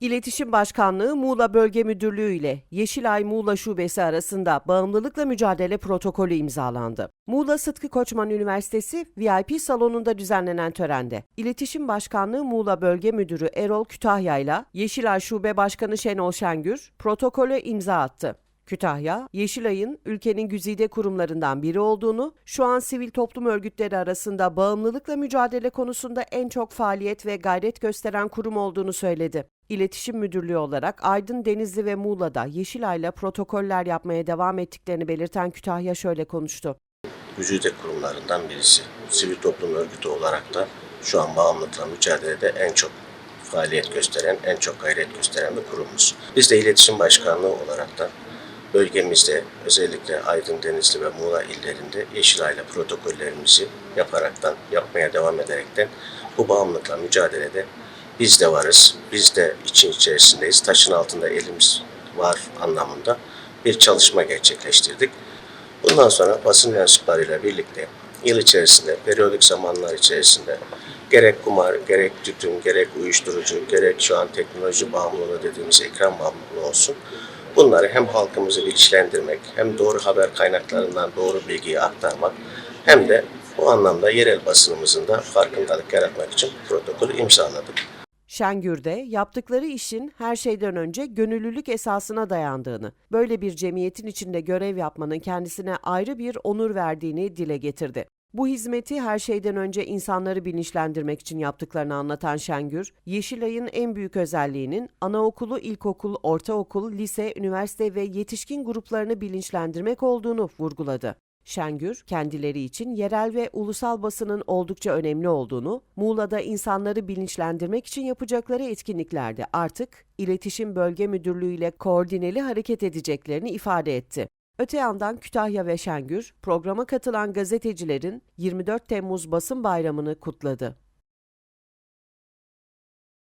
İletişim Başkanlığı Muğla Bölge Müdürlüğü ile Yeşilay Muğla Şubesi arasında bağımlılıkla mücadele protokolü imzalandı. Muğla Sıtkı Koçman Üniversitesi VIP salonunda düzenlenen törende İletişim Başkanlığı Muğla Bölge Müdürü Erol Kütahya ile Yeşilay Şube Başkanı Şenol Şengür protokole imza attı. Kütahya, Yeşilay'ın ülkenin güzide kurumlarından biri olduğunu, şu an sivil toplum örgütleri arasında bağımlılıkla mücadele konusunda en çok faaliyet ve gayret gösteren kurum olduğunu söyledi. İletişim Müdürlüğü olarak Aydın, Denizli ve Muğla'da Yeşilay'la protokoller yapmaya devam ettiklerini belirten Kütahya şöyle konuştu. güzide kurumlarından birisi. Sivil toplum örgütü olarak da şu an bağımlılıkla mücadelede en çok faaliyet gösteren, en çok gayret gösteren bir kurumumuz. Biz de iletişim başkanlığı olarak da bölgemizde özellikle Aydın, Denizli ve Muğla illerinde Yeşilay'la protokollerimizi yaparaktan, yapmaya devam ederekten bu bağımlılıkla mücadelede biz de varız, biz de için içerisindeyiz, taşın altında elimiz var anlamında bir çalışma gerçekleştirdik. Bundan sonra basın mensuplarıyla birlikte yıl içerisinde, periyodik zamanlar içerisinde gerek kumar, gerek tütün, gerek uyuşturucu, gerek şu an teknoloji bağımlılığı dediğimiz ekran bağımlılığı olsun. Bunları hem halkımızı bilinçlendirmek, hem doğru haber kaynaklarından doğru bilgiyi aktarmak, hem de bu anlamda yerel basınımızın da farkındalık yaratmak için protokolü imzaladık. Şengür'de yaptıkları işin her şeyden önce gönüllülük esasına dayandığını, böyle bir cemiyetin içinde görev yapmanın kendisine ayrı bir onur verdiğini dile getirdi. Bu hizmeti her şeyden önce insanları bilinçlendirmek için yaptıklarını anlatan Şengür, Yeşilay'ın en büyük özelliğinin anaokulu, ilkokul, ortaokul, lise, üniversite ve yetişkin gruplarını bilinçlendirmek olduğunu vurguladı. Şengür, kendileri için yerel ve ulusal basının oldukça önemli olduğunu, Muğla'da insanları bilinçlendirmek için yapacakları etkinliklerde artık İletişim Bölge Müdürlüğü ile koordineli hareket edeceklerini ifade etti. Öte yandan Kütahya ve Şengür, programa katılan gazetecilerin 24 Temmuz Basın Bayramı'nı kutladı.